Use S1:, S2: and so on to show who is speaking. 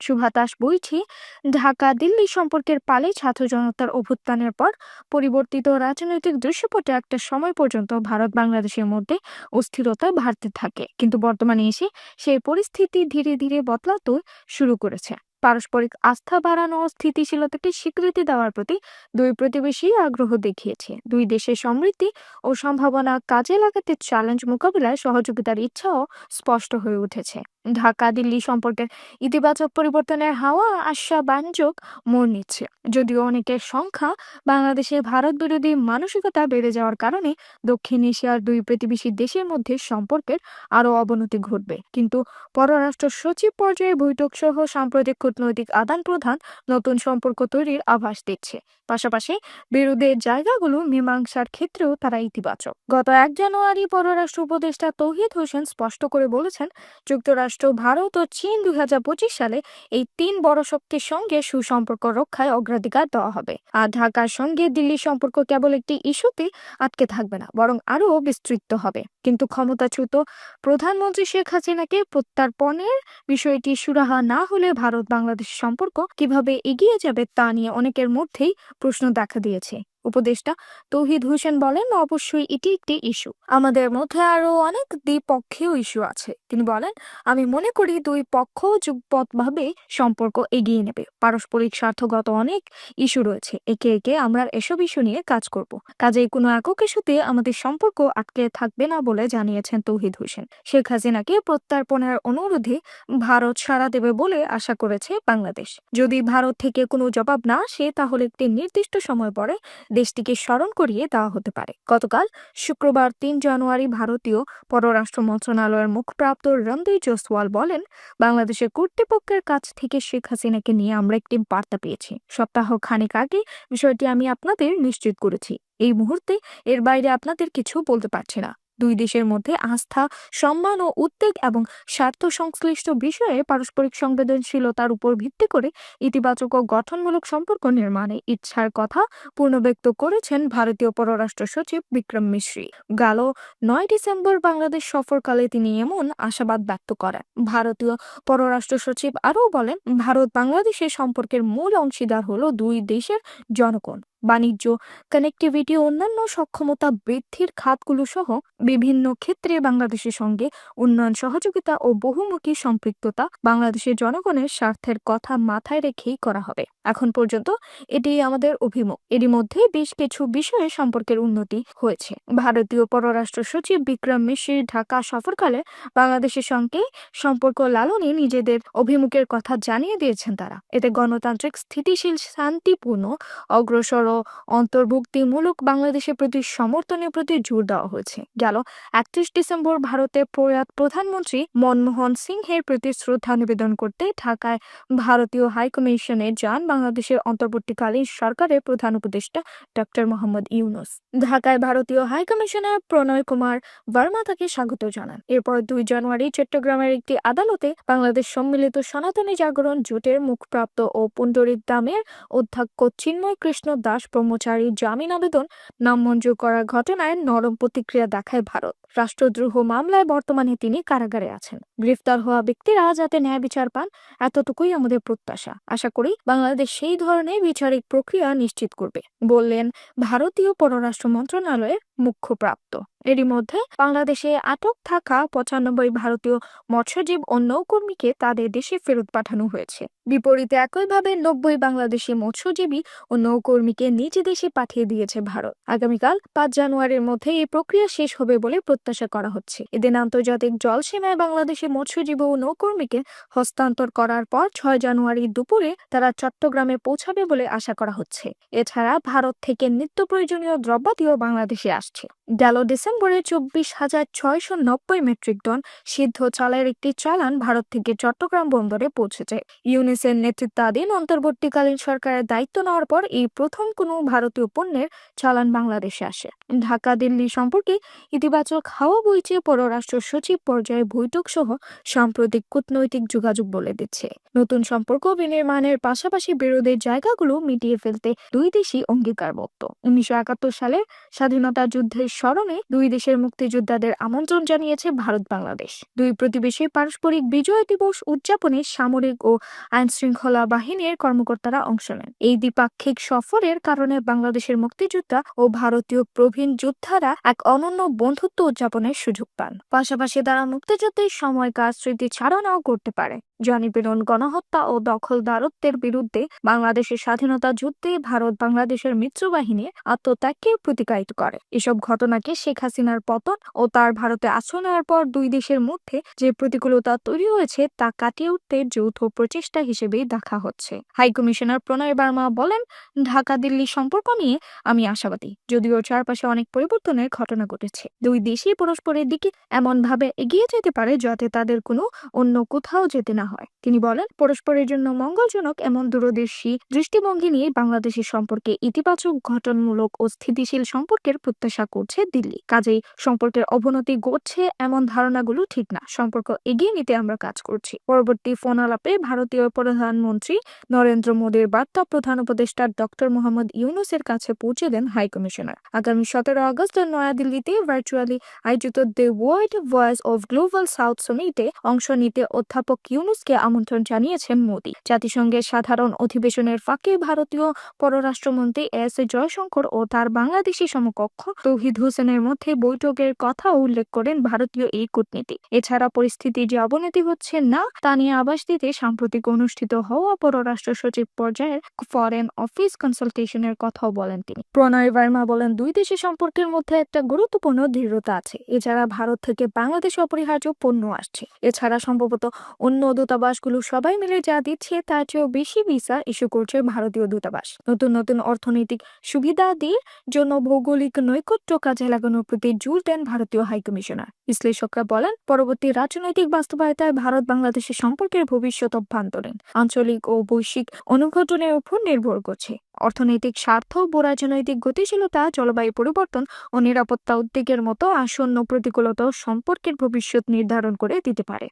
S1: সুভাতাস বইছি ঢাকা, দিল্লি সম্পর্কের পালে ছাত্র জনতার অভ্যুত্থানের পর পরিবর্তিত রাজনৈতিক দৃশ্যপটে একটা সময় পর্যন্ত ভারত বাংলাদেশের মধ্যে অস্থিরতা বাড়তে থাকে। কিন্তু বর্তমানে এসে সেই পরিস্থিতি ধীরে ধীরে বদলাতে শুরু করেছে। পারস্পরিক আস্থা বাড়ানো ও স্থিতিশীলতাকে স্বীকৃতি দেওয়ার প্রতি দুই প্রতিবেশী আগ্রহ দেখিয়েছে। দুই দেশের সমৃদ্ধি ও সম্ভাবনা কাজে লাগাতে চ্যালেঞ্জ মোকাবিলায় সহযোগিতার ইচ্ছাও স্পষ্ট হয়ে উঠেছে। ঢাকা, দিল্লি সম্পর্কের ইতিবাচক পরিবর্তনের হাওয়া আশাব্যঞ্জক মোড় নিচ্ছে। যদিও অনেকের সংখ্যা বাংলাদেশে ভারত বিরোধী মানসিকতা বেড়ে যাওয়ার কারণে দক্ষিণ এশিয়ার দুই প্রতিবেশী দেশের মধ্যে সম্পর্কের আরও অবনতি ঘটবে। কিন্তু পররাষ্ট্র সচিব পর্যায়ে বৈঠক সহ সাম্প্রতিক কূটনৈতিক আদান প্রদান নতুন সম্পর্ক তৈরির আভাস দিচ্ছে। পাশাপাশি বিরোধের জায়গাগুলো মীমাংসার ক্ষেত্রেও তারা ইতিবাচক। গত এক জানুয়ারি পররাষ্ট্র উপদেষ্টা তৌহিদ হোসেন স্পষ্ট করে বলেছেন, যুক্তরাষ্ট্র, ভারত ও চীন দুই সালে এই তিন বড় শক্তির সঙ্গে সুসম্পর্ক রক্ষায় অগ্রাধিকার দেওয়া হবে। আর ঢাকার সঙ্গে দিল্লির সম্পর্ক কেবল একটি ইস্যুতে আটকে থাকবে না, বরং আরও বিস্তৃত হবে। কিন্তু ক্ষমতাচ্যুত প্রধানমন্ত্রী শেখ হাসিনাকে প্রত্যার্পণের বিষয়টি সুরাহা না হলে ভারত বাংলাদেশ সম্পর্ক কীভাবে এগিয়ে যাবে তা নিয়ে অনেকের মধ্যেই প্রশ্ন দেখা দিয়েছে। উপদেষ্টা তৌহিদ হোসেন বলেন, অবশ্যই এটি একটি ইস্যু। আমাদের মধ্যে আরও অনেক দ্বিপক্ষীয় ইস্যু আছে। তিনি বলেন, আমি মনে করি দুই পক্ষ যুগপথভাবে সম্পর্ক এগিয়ে নেবে। পারস্পরিক স্বার্থগত অনেক ইস্যু রয়েছে। একে একে আমরা এসব ইস্যু নিয়ে কাজ করব। কাজেই কোনো একক ইস্যুতে আমাদের সম্পর্ক আটকে থাকবে না বলে জানিয়েছেন তৌহিদ হোসেন। শেখ হাসিনাকে প্রত্যার্পণের অনুরোধে ভারত সাড়া দেবে বলে আশা করেছে বাংলাদেশ। যদি ভারত থেকে কোনো জবাব না আসে, তাহলে একটি নির্দিষ্ট সময় পরে দেশটিকে স্মরণ করিয়ে দেওয়া হতে পারে। গতকাল শুক্রবার তিন জানুয়ারি ভারতীয় পররাষ্ট্র মন্ত্রণালয়ের মুখপ্রাপ্ত রণদীপ জোসওয়াল বলেন, বাংলাদেশের কর্তৃপক্ষের কাছ থেকে শেখ হাসিনাকে নিয়ে আমরা একটি বার্তা পেয়েছি। সপ্তাহ খানেক আগে বিষয়টি আমি আপনাদের নিশ্চিত করেছি। এই মুহূর্তে এর বাইরে আপনাদের কিছু বলতে পারছি না। দুই দেশের মধ্যে আস্থা, সম্মান ও উদ্বেগ এবং স্বার্থ সংশ্লিষ্ট বিষয়ে পারস্পরিক সংবেদনশীলতার উপর ভিত্তি করে ইতিবাচক ও গঠনমূলক সম্পর্ক নির্মাণে ইচ্ছার কথা পুনর্ব্যক্ত করেছেন ভারতীয় পররাষ্ট্র সচিব বিক্রম মিশ্রি। গেল নয় ডিসেম্বর বাংলাদেশ সফরকালে তিনি এমন আশাবাদ ব্যক্ত করেন। ভারতীয় পররাষ্ট্র সচিব আরও বলেন ভারত বাংলাদেশের সম্পর্কের মূল অংশীদার হল দুই দেশের জনগণ। বাণিজ্য কানেক্টিভিটি অন্যান্য সক্ষমতা বৃদ্ধির খাতগুলো সহ বিভিন্ন ক্ষেত্রে বাংলাদেশের সঙ্গে উন্নয়ন, সহযোগিতা ও বহুমুখী সম্পৃক্ততা বাংলাদেশের জনগণের স্বার্থের কথা মাথায় রেখেই করা হবে। এখন পর্যন্ত এটি আমাদের অভিমুখ। এরই মধ্যে বেশ কিছু বিষয়ে সম্পর্কের উন্নতি হয়েছে। ভারতীয় পররাষ্ট্র সচিব বিক্রম মিশ্রির ঢাকা সফরকালে বাংলাদেশের সঙ্গে সম্পর্ক লালনে নিজেদের অভিমুখের কথা জানিয়ে দিয়েছেন তারা। এতে গণতান্ত্রিক স্থিতিশীল, শান্তিপূর্ণ, অগ্রসর ও অন্তর্ভুক্তিমূলক বাংলাদেশের প্রতি সমর্থনের প্রতি জোর দেওয়া হয়েছে। গেল একত্রিশ ডিসেম্বর ভারতের প্রয়াত প্রধানমন্ত্রী মনমোহন সিংহের প্রতি শ্রদ্ধা নিবেদন করতে ঢাকায় ভারতীয় হাইকমিশনে যান বাংলাদেশের অন্তর্বর্তীকালীন সরকারের প্রধান উপদেষ্টা ডক্টর মোহাম্মদ ইউনুস। ঢাকায় ভারতীয় হাইকমিশনার প্রণয় কুমার ভার্মা তাকে স্বাগত জানান। এরপর দুই জানুয়ারি চট্টগ্রামের একটি আদালতে বাংলাদেশ সম্মিলিত সনাতনী জাগরণ জোটের মুখপ্রাপ্ত ও পুণ্ডরিক দামের অধ্যক্ষ চিন্ময় কৃষ্ণ দাস ব্রহ্মচারী জামিন আবেদন নামঞ্জুর করার ঘটনায় নরম প্রতিক্রিয়া দেখায় ভারত। রাষ্ট্রদ্রোহ মামলায় বর্তমানে তিনি কারাগারে আছেন। গ্রেফতার হওয়া ব্যক্তিরা যাতে ন্যায় বিচার পান, এতটুকুই আমাদের প্রত্যাশা। আশা করি বাংলাদেশ সেই ধরনের বিচারিক প্রক্রিয়া নিশ্চিত করবে। বললেন ভারতীয় পররাষ্ট্র মন্ত্রণালয়ের মুখ্যপ্রাপ্ত। এরই মধ্যে বাংলাদেশে আটক থাকা পঁচানব্বই ভারতীয় মৎস্যজীব ও নৌকর্মীকে তাদের দেশে ফেরত পাঠানো হয়েছে। বিপরীতে একইভাবে নব্বই বাংলাদেশি মৎস্যজীবী ও নৌকর্মীকে নিজ দেশে পাঠিয়ে দিয়েছে ভারত। আগামীকাল পাঁচ জানুয়ারির মধ্যে এই প্রক্রিয়া শেষ হবে বলে প্রত্যাশা করা হচ্ছে। এদিন আন্তর্জাতিক জলসীমায় বাংলাদেশে মৎস্যজীবী ও নৌকর্মীকে হস্তান্তর করার পর ছয় জানুয়ারি দুপুরে তারা চট্টগ্রামে পৌঁছাবে বলে আশা করা হচ্ছে। এছাড়া ভারত থেকে নিত্য প্রয়োজনীয় দ্রব্যাদিও বাংলাদেশে আসছে। গেল ডিসেম্বরে চব্বিশ হাজার ছয়শো নব্বই মেট্রিক টন সিদ্ধ চালের একটি চালান ভারত থেকে চট্টগ্রাম বন্দরে পৌঁছেছে ইউনিসের নেতৃত্বাধীন অন্তর্বর্তীকালীন সরকারের দায়িত্ব নেওয়ার পর এই প্রথম কোনো ভারতীয় পণ্যের চালান বাংলাদেশে আসে। ঢাকা, দিল্লি সম্পর্কে ইতিবাচক হাওয়া বইছে পররাষ্ট্র সচিব পর্যায়ে বৈঠক সহ সাম্প্রতিক কূটনৈতিক যোগাযোগ বলে দিচ্ছে। নতুন সম্পর্ক বিনির্মাণের পাশাপাশি বিরোধের জায়গাগুলো মিটিয়ে ফেলতে দুই দেশই অঙ্গীকারবদ্ধ। উনিশশো একাত্তর সালের স্বাধীনতা মুক্তিযুদ্ধের স্মরণে দুই দেশের মুক্তিযোদ্ধাদের আমন্ত্রণ জানিয়েছে ভারত বাংলাদেশ। দুই প্রতিবেশী পারস্পরিক বিজয় দিবস উদযাপনে সামরিক ও আইন শৃঙ্খলা বাহিনীর কর্মকর্তারা অংশ নেন। এই দ্বিপাক্ষিক সফরের কারণে বাংলাদেশের মুক্তিযোদ্ধা ও ভারতীয় প্রবীণ যোদ্ধারা এক অনন্য বন্ধুত্ব উদযাপনের সুযোগ পান। পাশাপাশি তারা মুক্তিযুদ্ধের সময়কার স্মৃতি ছাড়ানোও করতে পারে। জনপীড়ন, গণহত্যা ও দখলদারত্বের বিরুদ্ধে বাংলাদেশের স্বাধীনতা যুদ্ধে ভারত বাংলাদেশের মিত্রবাহিনীর আত্মত্যাগকে প্রতিকায়িত করে। এসব ঘটনাকে শেখ হাসিনার পতন ও তার ভারতে আশ্রয় পর দুই দেশের মধ্যে যে প্রতিকূলতা তৈরি হয়েছে তা কাটিয়ে উঠতে যৌথ প্রচেষ্টা হিসেবেই দেখা হচ্ছে। হাই কমিশনার প্রণয় বার্মা বলেন, ঢাকা দিল্লি সম্পর্ক নিয়ে আমি আশাবাদী, যদিও চারপাশে অনেক পরিবর্তনের ঘটনা ঘটেছে। দুই দেশই পরস্পরের দিকে এমন ভাবে এগিয়ে যেতে পারে যাতে তাদের কোনো অন্য কোথাও যেতে না হয়। তিনি বলেন, পরস্পরের জন্য মঙ্গলজনক এমন দূরদর্শী, দৃষ্টিভঙ্গি নিয়ে বাংলাদেশের সম্পর্কে ইতিবাচক, গঠনমূলক ও স্থিতিশীল সম্পর্কের প্রত্যাশা করছে দিল্লি। কাজেই সম্পর্কের অবনতি ঘটছে এমন ধারণাগুলো ঠিক না। সম্পর্ক এগিয়ে নিতে আমরা কাজ করছি। পরবর্তী ফোন আলাপে ভারতীয় প্রধানমন্ত্রী নরেন্দ্র মোদীর বার্তা প্রধান উপদেষ্টা ডক্টর মোহাম্মদ ইউনুসের কাছে পৌঁছে দেন হাই কমিশনার আগামী সতেরো আগস্ট নয়াদিল্লিতে ভার্চুয়ালি আয়োজিত the World Voice of Global South সমিটে অংশ নিতে অধ্যাপক ইউনুসকে আমন্ত্রণ জানিয়েছেন মোদী। জাতিসংঘের সাধারণ অধিবেশনের ফাঁকে ভারতীয় পররাষ্ট্রমন্ত্রী এস জয়শঙ্কর ও তার বাংলাদেশি সমকক্ষ তৌহিদ হোসেনের মধ্যে বৈঠকের কথা উল্লেখ করেন ভারতীয় এই কূটনীতিক এছাড়া পরিস্থিতি যে অবনতি হচ্ছে না, তা নিয়ে আবাস দিতে সাম্প্রতিক অনুষ্ঠিত হওয়া পররাষ্ট্র সচিব পর্যায়ের ফরেন অফিস কনসালটেশনের কথাও বলেন তিনি। প্রণয় ভার্মা বলেন, দুই দেশের সম্পর্কের মধ্যে একটা গুরুত্বপূর্ণ দৃঢ়তা আছে। এছাড়া ভারত থেকে বাংলাদেশে অপরিহার্য পণ্য আসছে। এছাড়া সম্ভবত অন্য দূতাবাসগুলো সবাই মিলে যা দিচ্ছে, তার চেয়েও বেশি ভিসা ইস্যু করছে ভারতীয় দূতাবাস। নতুন নতুন অর্থনৈতিক সুবিধাদির জন্য ভৌগোলিক নৈকট্য কাজে লাগানোর প্রতি জোর দেন ভারতীয় হাইকমিশনার বিশ্লেষকরা বলেন, পরবর্তী রাজনৈতিক বাস্তবায়তায় ভারত বাংলাদেশের সম্পর্কের ভবিষ্যৎ অভ্যন্তরীণ, আঞ্চলিক ও বৈশ্বিক অনুঘটনের উপর নির্ভর করছে। অর্থনৈতিক স্বার্থ ও রাজনৈতিক গতিশীলতা, জলবায়ু পরিবর্তন ও নিরাপত্তা উদ্বেগের মতো আসন্ন প্রতিকূলতা সম্পর্কের ভবিষ্যৎ নির্ধারণ করে দিতে পারে।